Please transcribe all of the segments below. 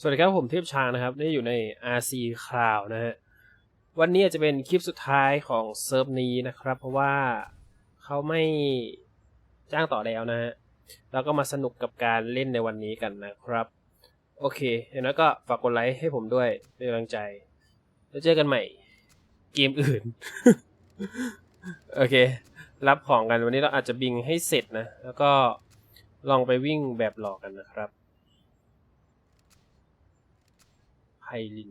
สวัสดีครับผมเทพชางนะครับนี่อยู่ใน RC Cloud นะฮะวันนี้จะเป็นคลิปสุดท้ายของเซิร์ฟนี้นะครับ เพราะว่าเขาไม่จ้างต่อแล้วนะฮะแล้วก็มาสนุกกับการเล่นในวันนี้กันนะครับ โอเคอย่างนั้นก็ฝากกดไลค์ให้ผมด้วยเป็นกำลังใจ แล้วเจอกันใหม่เกมอื่น โอเค รับของกันวันนี้เราอาจจะบิงให้เสร็จนะ แล้วก็ลองไปวิ่งแบบหลอกกันนะครับ ไพลิน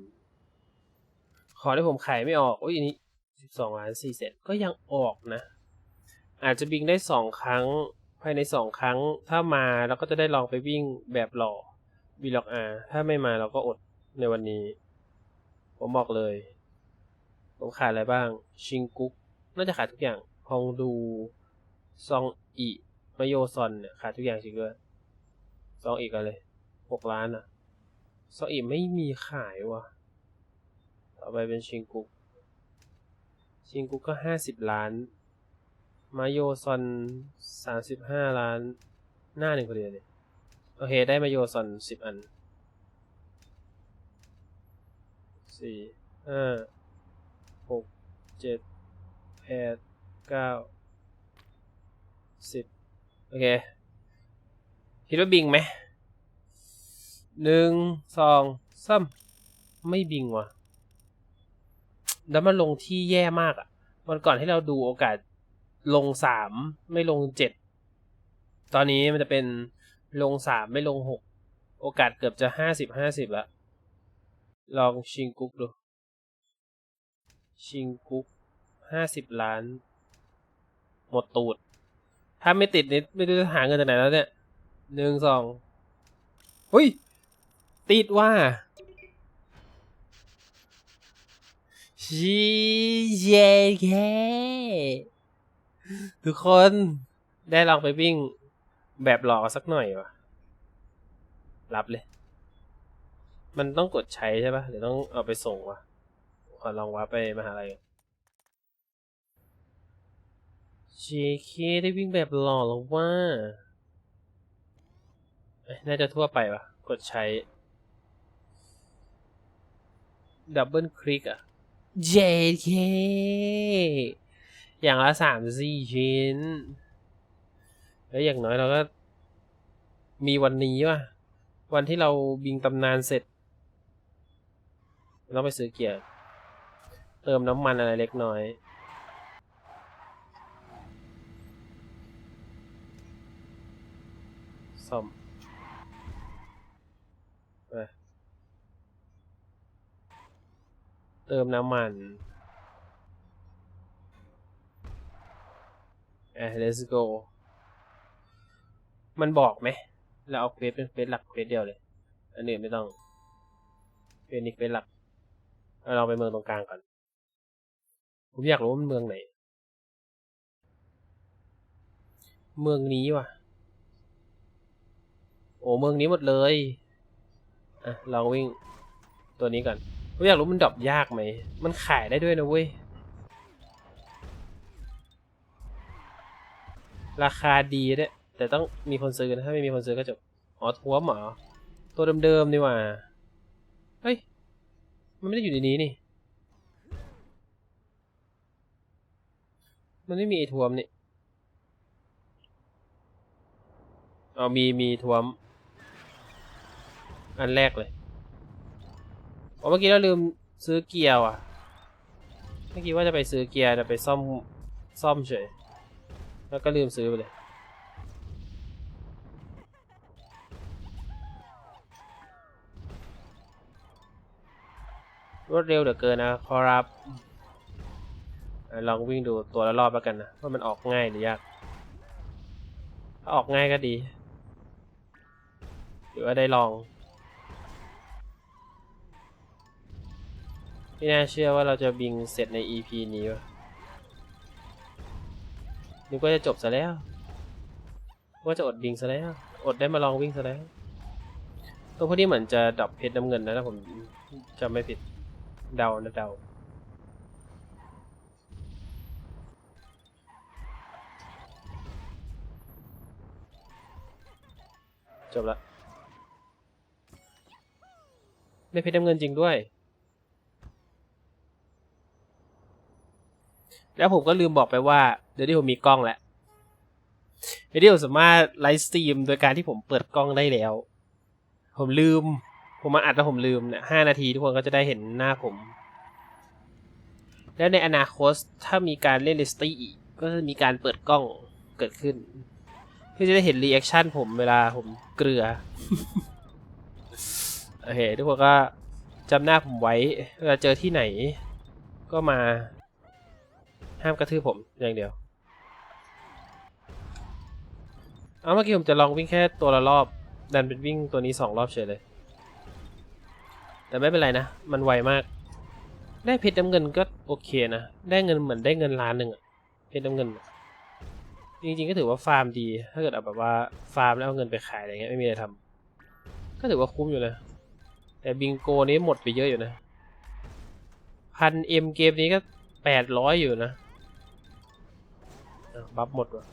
ขอที่ผมขายไม่ออกโอ้ยอันนี้สิบสองล้านสี่แสนก็ยังออกนะ อาจจะบิงได้สองครั้งภายในสองครั้ง ถ้ามาเราก็จะได้ลองไปวิ่งแบบหล่อวีล็อกอาถ้าไม่มาเราก็อดในวันนี้ ผมบอกเลย ผมขายอะไรบ้าง ชิงกุ๊ก น่าจะขายทุกอย่าง ฮองดู ซองอีมาโยซอนเนี่ยขายทุกอย่างจริงด้วย ซองอีกอะไรหกล้านอะ ซออีไม่มีขายวะต่อไปเป็นชิงกุก ชิงกุกก็ห้าสิบล้าน มาโยซอนสามสิบห้าล้าน หน้าหนึ่งพอดียวเลยโอเค ได้มาโยซอนสิบอันสี่ห้าหกเจ็ดแปดเก้าสิบโอเค คิดว่าบิงไหม หนึ่งสองสามไม่บิงว่ะ แล้วมันลงที่แย่มากอะ่ะวันก่อนที่เราดูโอกาสลงสามไม่ลงเจ็ดตอนนี้มันจะเป็นลงสามไม่ลงหกโอกาสเกือบจะห้าสิบห้าสิบละลองชิงกุ๊กดู ชิงกุ๊กห้าสิบล้าน หมดตูด ถ้าไม่ติดนิดไม่รู้จะหาเงินจากไหนแล้วเนี่ยหนึ่งสองเฮ้ย ติดว่าชีเยเคทุกคนได้ลองไปวิ่งแบบหล่อสักหน่อยวะรับเลย มันต้องกดใช้ใช่ปะเดี๋ยวต้องเอาไปส่งวะขอลองว่าไปมหาลัยเจเคได้วิ่งแบบหล่อแล้วว่าเอ้น่าจะทั่วไปวะกดใช้ ดับเบิลคลิกอะ JK อย่างละสามสี่ชิ้น แล้วอย่างน้อยเราก็ มีวันนี้ว่ะ วันที่เราบิงตำนานเสร็จ เราไปซื้อเกียร์ เติมน้ำมันอะไรเล็กน้อย ซ่อม ไป เติมน้ำมันเอ้ย let's go มันบอกไหม เราเอาเควสเป็นเควสหลักเควสเดียวเลย อันอื่นไม่ต้องเควสนี้เควสหลัก เราไปเมืองตรงกลางก่อน ผมอยากรู้ว่ามันเมืองไหน เมืองนี้ว่ะ โอ้ เมืองนี้หมดเลย อะลองวิ่งตัวนี้ก่อน อยากรู้มันดรอปยากไหม มันขายได้ด้วยนะเว้ย ราคาดีด้วยแต่ต้องมีคนซื้อนะถ้าไม่มีคนซื้อก็จบ อ๋อทัวร์หรอตัวเดิมๆนี่ว่า เฮ้ย มันไม่ได้อยู่ในนี้นี่ มันไม่มีไอ้ทวมนี่เอ๋อมีมีทัวม อันแรกเลย เมื่อกี้เราลืมซื้อเกียร์ว่ะ เมื่อกี้ว่าจะไปซื้อเกียร์จะไปซ่อมซ่อมเฉย แล้วก็ลืมซื้อไปเลย รวดเร็วเหลือเกินนะขอรับลองวิ่งดูตัวละรอบแล้วกันนะว่ามันออกง่ายหรือยากถ้าออกง่ายก็ดี หรือว่าได้ลอง ไม่น่าเชื่อว่าเราจะบิงเสร็จใน EP นี้วะนึกว่าจะจบซะแล้ว ว่าจะอดบิงซะแล้ว อดได้มาลองวิ่งซะแล้ว ตัวพวกนี้เหมือนจะดรอปเพชรน้ำเงินนะถ้าผมจำไม่ผิด เดานะเดาจบละได้เพชรน้ำเงินจริงด้วย แล้วผมก็ลืมบอกไปว่าเดี๋ยวนี้ผมมีกล้องแล้วเดี๋ยวนี้ผมสามารถไลฟ์สตรีมโดยการที่ผมเปิดกล้องได้แล้ว ผมลืม ผมมาอัดแล้วผมลืมเนี่ยห้านาทีทุกคนก็จะได้เห็นหน้าผม แล้วในอนาคตถ้ามีการเล่นเลสตี้อีก ก็จะมีการเปิดกล้องเกิดขึ้น เพื่อจะได้เห็นรีแอคชั่นผมเวลาผมเกลือโอเคทุกคนก็จำหน้าผมไว้เวลาเจอที่ไหนก็มา ห้ามกระทืบผมอย่างเดียว เอาเมื่อกี้ผมจะลองวิ่งแค่ตัวละรอบ ดันเป็นวิ่งตัวนี้สองรอบเฉยเลย แต่ไม่เป็นไรนะ มันไวมาก ได้เพชรน้ำเงินก็โอเคนะ ได้เงินเหมือนได้เงินล้านหนึ่งอะเพชรน้ำเงิน จริงๆก็ถือว่าฟาร์มดี ถ้าเกิดเอาแบบว่าฟาร์มแล้วเอาเงินไปขายอะไรเงี้ยไม่มีอะไรทำก็ถือว่าคุ้มอยู่นะ แต่บิงโกนี้หมดไปเยอะอยู่นะพันเอ็มเกมนี้ก็แปดร้อยอยู่นะ บัฟหมดวะ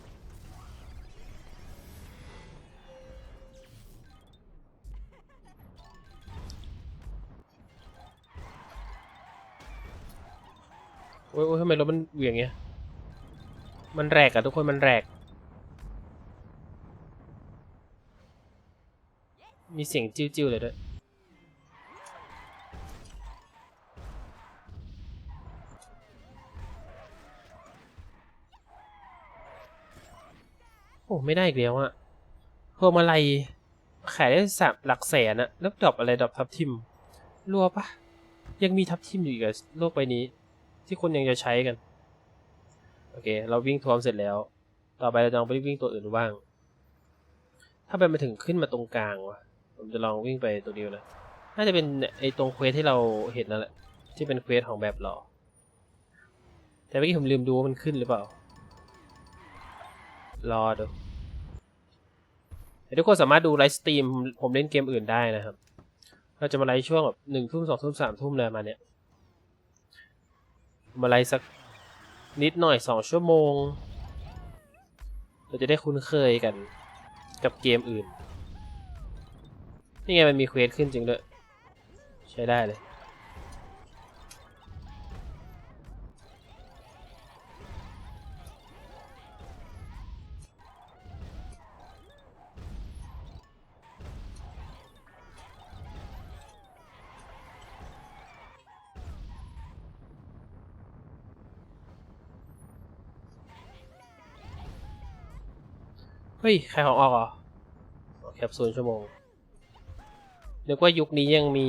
โอ้ยโอ้ยทำไมรถมันเหวี่ยงเงี้ย มันแรกอะทุกคนมันแรก มีเสียงจิ้วๆเลยด้วย ไม่ได้อีกแล้วอะพวงมาลัยขายได้สามหลักแสนอะแล้วดรอปอะไรดรอปทับทิมรัวปะยังมีทับทิมอยู่อีกเหรอโลกใบนี้ ที่คนยังจะใช้กัน โอเค เราวิ่งทวมเสร็จแล้ว ต่อไปเราจะลองไปวิ่งตัวอื่นบ้าง ถ้าไปมาถึงขึ้นมาตรงกลางวะผมจะลองวิ่งไปตัวเดียวนะน่าจะเป็นไอ้ตรงเควสที่เราเห็นนั่นแหละที่เป็นเควสของแบบหลอแต่เมื่อกี้ผมลืมดูว่ามันขึ้นหรือเปล่า รอดู ทุกคนสามารถดูไลฟ์สตรีมผมเล่นเกมอื่นได้นะครับ เราจะมาไลฟ์ช่วงแบบหนึ่งทุ่มสองทุ่มสามทุ่มเลยมาเนี่ยมาไลฟ์สักนิดหน่อยสองชั่วโมง เราจะได้คุ้นเคยกันกับเกมอื่น นี่ไงมันมีเควสขึ้นจริงด้วย ใช้ได้เลย เฮ้ยใครของออกเหรออ๋อแคปซูลชั่วโมงนึกว่ายุคนี้ยังมี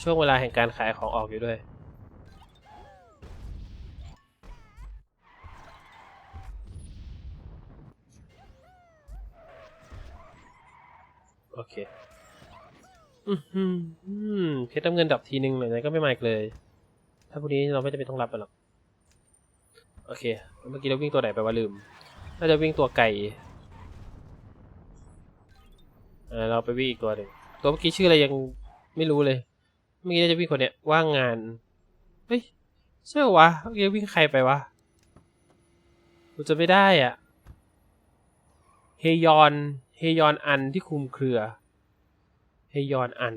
ช่วงเวลาแห่งการขายของออกอยู่ด้วย โอเค อืมเพชรน้ำเงินดับทีนึงหน่อยก็ไม่มาอีกเลย ถ้าพวกนี้เราไม่จำเป็นต้องรับหรอก โอเค เมื่อกี้เราวิ่งตัวไหนไปว่าลืม น่าจะวิ่งตัวไก่ ออเราไปวิ่งอีกตัวหนึ่งตัวเมื่อกี้ชื่ออะไรยังไม่รู้เลย เมื่อกี้น่าจะวิ่งคนเนี้ยว่างงาน เฮ้ยเช่อวะเมื่อกี้วิ่งใครไปวะกูจะไม่ได้อะ เฮยอน เฮยอนอันที่คุมเครือ เฮยอนอัน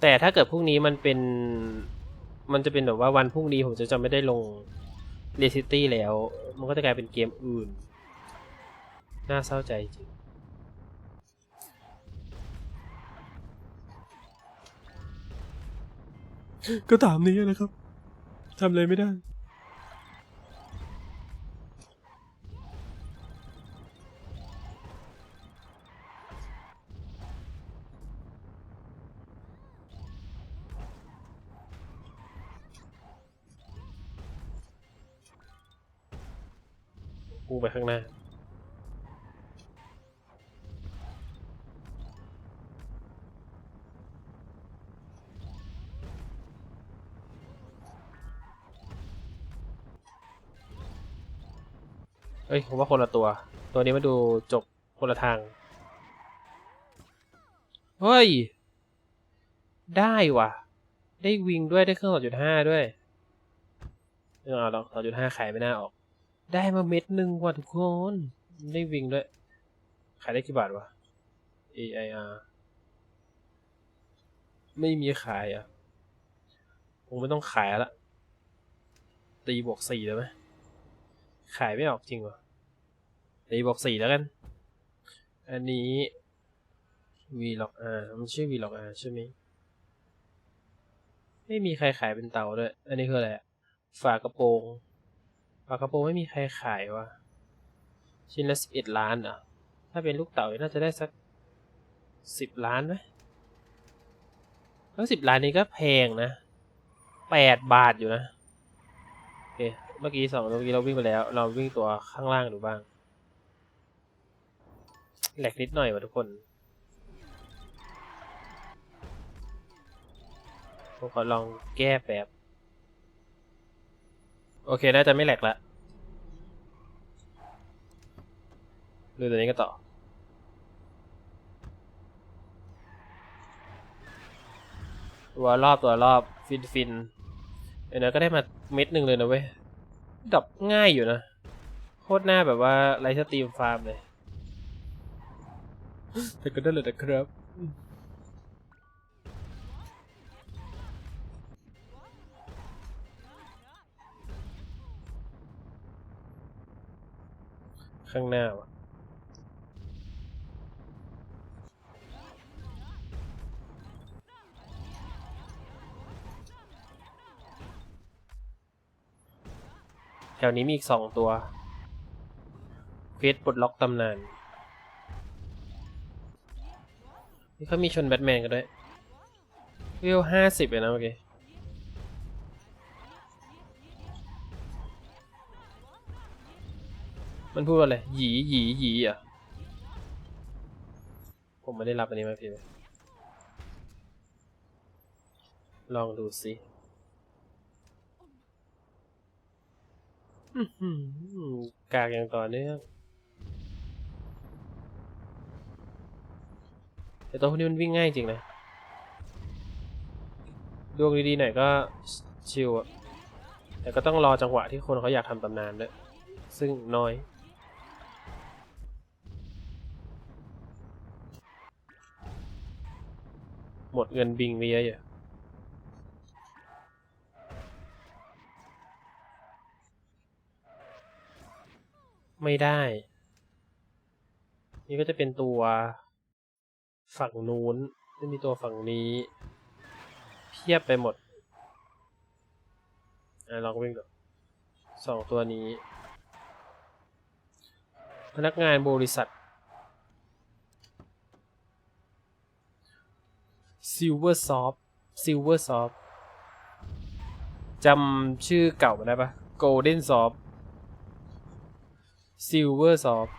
แต่ถ้าเกิดพรุ่งนี้มันเป็น มันจะเป็นแบบว่าวันพรุ่งนี้ผมจะจะไม่ได้ลงเรซิตี้แล้ว มันก็จะกลายเป็นเกมอื่น น่าเศร้าใจจริงก็ตามนี้นะครับทำอะไรไม่ได้ กูไปข้างหน้า เอ้ย ผมว่าคนละตัว ตัวนี้มาดูจบคนละทาง เฮ้ย ได้ว่ะ ได้วิงด้วยได้เครื่อง 2.5 ด้วยไม่เอาหรอก2.5ขายไม่น่าออก ได้มาเม็ดหนึ่งว่ะทุกคน ได้วิ่งด้วย ขายได้กี่บาทวะ AIR ไม่มีขายอะคงไม่ต้องขายละ ตีบวกสี่แล้วไหม ขายไม่ออกจริงวะตีบวกสี่แล้วกัน อันนี้ V ล็อก R มันชื่อ V ล็อก R ใช่ไหมไม่มีใครขายเป็นเตาด้วย อันนี้คืออะไรฝากระโปรง ฝากระโปรงไม่มีใครขายวะชิ้นละสิบเอ็ดล้านอะ ถ้าเป็นลูกเต๋าน่าจะได้สักสิบล้านไหมแล้วสิบล้านนี้ก็แพงนะแปดบาทอยู่นะ โอเค เมื่อกี้สองเมื่อกี้เราวิ่งไปแล้ว เราวิ่งตัวข้างล่างดูบ้าง แหลกนิดหน่อยวะทุกคนผมขอลองแก้แบบ โอเค น่าจะไม่แหลกละดูตัวนี้ก็ต่อ ตัวรอบตัวรอบฟินฟินเดี๋ยวนะก็ได้มาเม็ดหนึ่งเลยนะเว้ยดับง่ายอยู่นะ โคตรหน้าแบบว่าไลท์สตรีมฟาร์มเลยแต่ก็ได้เลยนะครับ ข้างหน้าวะแถวนี้มีอีกสองตัวเฟสปลดล็อกตำนาน นี่เขามีชนแบทแมนกันด้วยวิวห้าสิบเลยนะเมื่อกี้ มันพูดว่าอะไร หยีหยีหยีอะ ผมไม่ได้รับอันนี้มาพี่ลองดูสิกากอย่างต่อเนื่องแต่ตัวพวกนี้มันวิ่งง่ายจริงนะดวงดีๆหน่อยก็ชิวอะแต่ก็ต้องรอจังหวะที่คนเขาอยากทำตำนานด้วยซึ่งน้อย หมดเงินบิงไปเยอะอยู่ไม่ได้ นี่ก็จะเป็นตัวฝั่งนู้นไม่มีตัวฝั่งนี้ เพียบไปหมดอะลองวิ่งดูสองตัวนี้ พนักงานบริษัท Silver Soft Silver Soft จำชื่อเก่ามาได้ปะ Golden Soft Silver Soft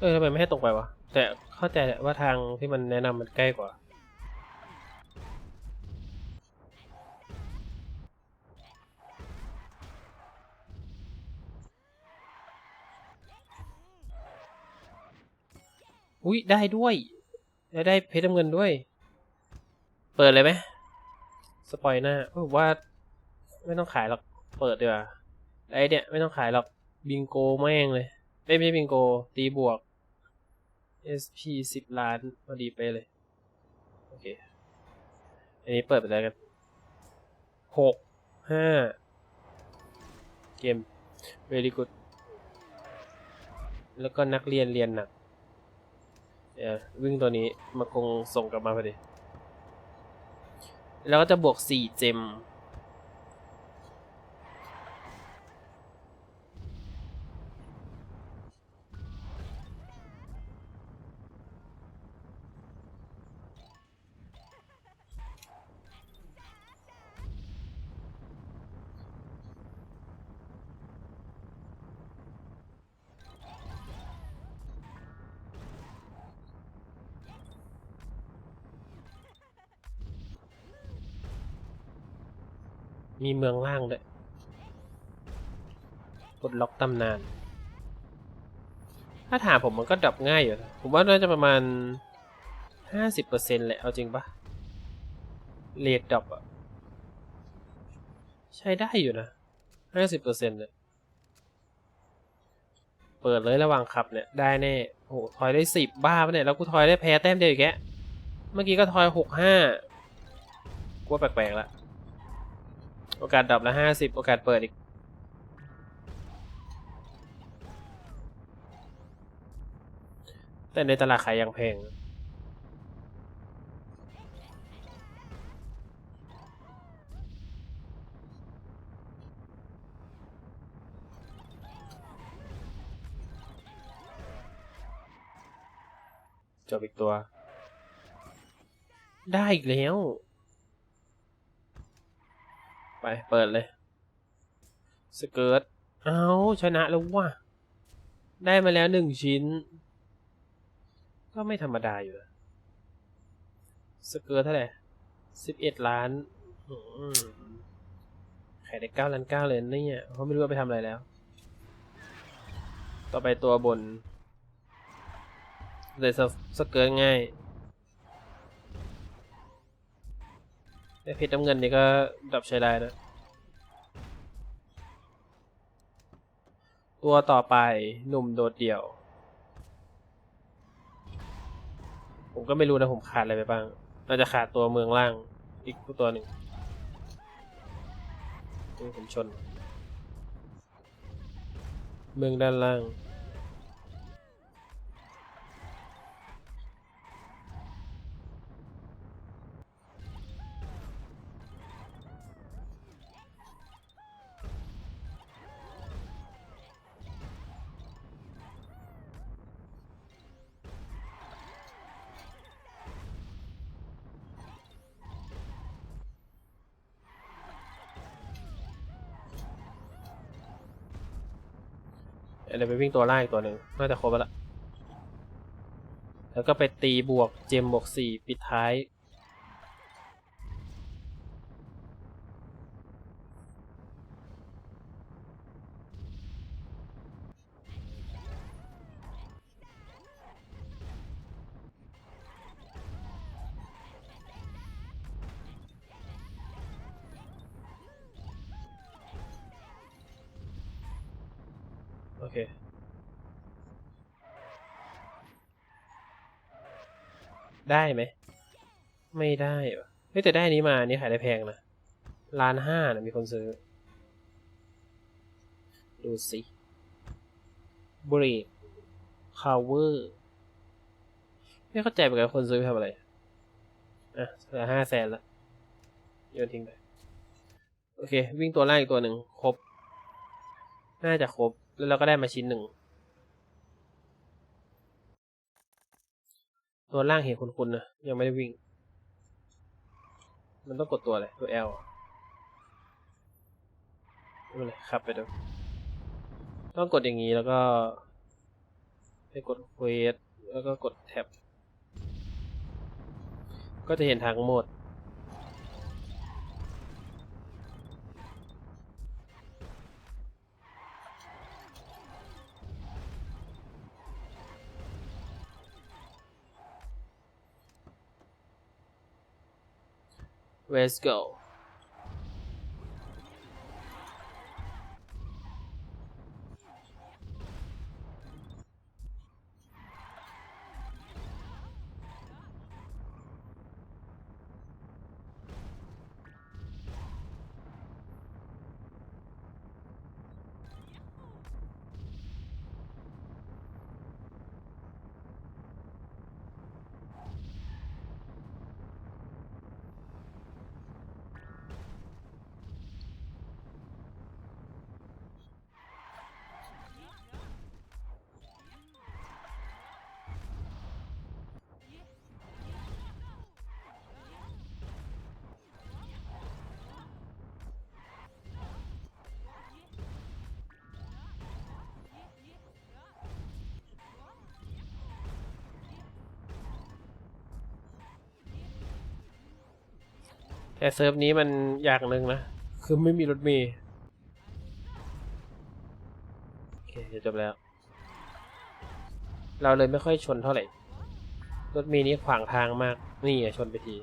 เออทำไมไม่ให้ตรงไปวะ แต่เข้าใจแหละว่าทางที่มันแนะนำมันใกล้กว่า อุ้ยได้ด้วย แล้วได้เพชรน้ำเงินด้วย เปิดเลยไหมสปอยหน้าว่าไม่ต้องขายหรอก เปิดดีกว่าไอเนี่ย ไม่ต้องขายหรอก บิงโกแม่งเลย ไม่ไม่บิงโก ตีบวก SP สิบล้านพอดีไปเลย โอเค อันนี้เปิดไปแล้วกันหกห้าเกม very good แล้วก็นักเรียนเรียนหนักเดี๋ยววิ่งตัวนี้มาคงส่งกลับมาพอดี แล้วก็จะบวกสี่เจม มีเมืองล่างด้วยกดล็อกตำนาน ถ้าถามผมมันก็ดับง่ายอยู่ ผมว่าน่าจะประมาณห้าสิบเปอร์เซ็นต์แหละเอาจริงปะเรทดับอะใช้ได้อยู่นะห้าสิบเปอร์เซ็นต์เนี่ยเปิดเลยระหว่างขับเนี่ย ได้แน่ โอ้โหทอยได้สิบบ้าปะเนี่ย แล้วกูทอยได้แพ้แต้มเดียวอีกแกเมื่อกี้ก็ทอยหกห้ากลัวแปลกๆละ โอกาสดับละห้าสิบโอกาสเปิดอีก แต่ในตลาดขายยังแพงจบอีกตัว ได้อีกแล้ว ไป เปิดเลย สเกิร์ตเอาชนะแล้วว่ะ ได้มาแล้วหนึ่งชิ้น ก็ไม่ธรรมดาอยู่ สเกิร์ตเท่าไหร่สิบเอ็ดล้านขายได้เก้าล้านเก้าเลยนะเนี่ยเพราะไม่รู้ว่าไปทำอะไรแล้ว ต่อไปตัวบนเลยสสเกิร์ตง่าย เพชรน้ำเงินนี่ก็ดับใช้ได้นะตัวต่อไปหนุ่มโดดเดี่ยว ผมก็ไม่รู้นะผมขาดอะไรไปบ้างน่าจะขาดตัวเมืองล่างอีกตัวหนึ่งนี่ผมชน เมืองด้านล่าง ยวไปวิ่งตัวล่างอีกตัวหนึ่งน่าจะครบแล้วแล้วก็ไปตีบวกเจมบวกสี่ปิดท้าย ได้ไหม ไม่ได้เฮ้ยแต่ได้นี้มานนี้ขายได้แพงนะล้านห้านะมีคนซื้อ ดูสิบรกคาวเวอร์ไม่เข้าใจเหมือนกันคนซื้อไปทำอะไร อะเหลือห้าแสนละโยนทิ้งไป โอเค วิ่งตัวล่างอีกตัวหนึ่งครบ น่าจะครบ แล้วเราก็ได้มาชิ้นหนึ่ง ตัวล่างเห็นคุณๆนะ ยังไม่ได้วิ่ง มันต้องกดตัวอะไร ตัว L ไม่เป็นไรขับไปดูต้องกดอย่างนี้แล้วก็ไปกดเควสแล้วก็กดแท็บ ก็จะเห็นทางหมด Let's go แต่เซิร์ฟนี้มันอย่างหนึ่งนะ คือไม่มีรถเมล์โอเคจะจบแล้ว เราเลยไม่ค่อยชนเท่าไหร่ รถเมล์นี้ขวางทางมาก นี่อะชนไปที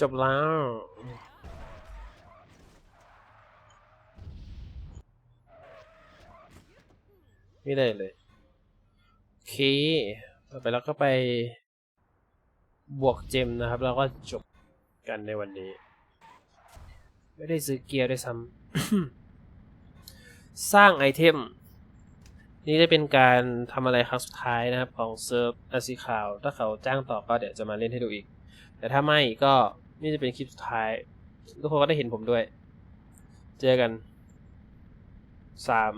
จบแล้ว ไม่ได้เลย โอเค ต่อไปเราก็ไป บวกเจมนะครับ แล้วก็จบกันในวันนี้ ไม่ได้ซื้อเกียร์ด้วยซ้ำ สร้างไอเทม นี่ได้เป็นการทำอะไรครั้งสุดท้ายนะครับ ของเซิร์ฟอาซีคาว ถ้าเขาจ้างต่อก็เดี๋ยวจะมาเล่นให้ดูอีก แต่ถ้าไม่ก็นี่จะเป็นคลิปสุดท้าย ทุกคนก็ได้เห็นผมด้วย เจอกันสาม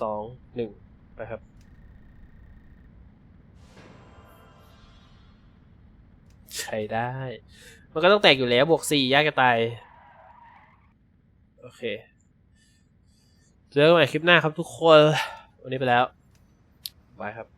สองหนึ่ง ไปครับ ใช้ได้ มันก็ต้องแตกอยู่แล้วบวกสี่ยากจะตาย โอเค เจอกันใหม่คลิปหน้าครับทุกคน วันนี้ไปแล้ว บายครับ